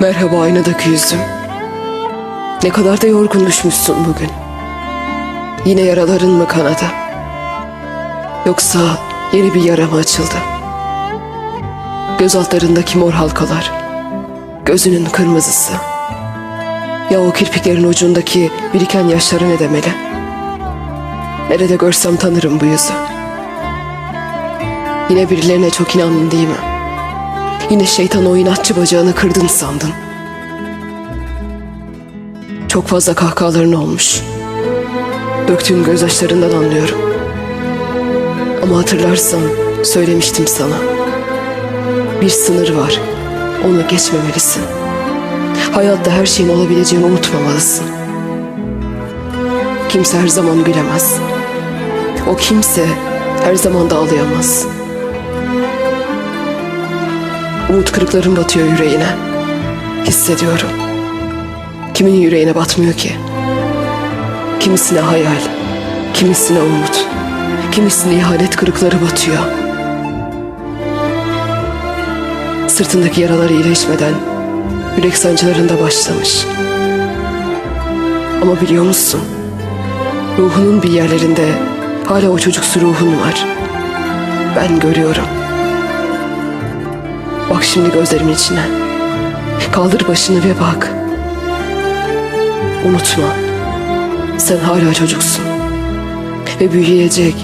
Merhaba aynadaki yüzüm. Ne kadar da yorgun düşmüşsün bugün. Yine yaraların mı kanadı? Yoksa yeni bir yara mı açıldı? Göz altlarındaki mor halkalar, gözünün kırmızısı. Ya o kirpiklerin ucundaki biriken yaşları ne demeli? Nerede görsem tanırım bu yüzü. Yine birilerine çok inandın değil mi? Yine şeytan o inatçı bacağını kırdın sandın. Çok fazla kahkahaların olmuş. Döktüğün gözyaşlarından anlıyorum. Ama hatırlarsan söylemiştim sana. Bir sınır var. Onu geçmemelisin. Hayatta her şeyin olabileceğini unutmamalısın. Kimse her zaman gülemez. O kimse her zaman da ağlayamaz. Umut kırıkların batıyor yüreğine. Hissediyorum. Kimin yüreğine batmıyor ki? Kimisine hayal, kimisine umut, kimisine ihanet kırıkları batıyor. Sırtındaki yaralar iyileşmeden yürek sancıların da başlamış. Ama biliyor musun? Ruhunun bir yerlerinde hala o çocuksu ruhun var. Ben görüyorum. Bak şimdi gözlerimin içine. Kaldır başını ve bak. Unutma. Sen hala çocuksun. Ve büyüyecek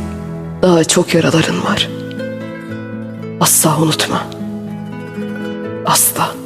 daha çok yaraların var. Asla unutma. Asla.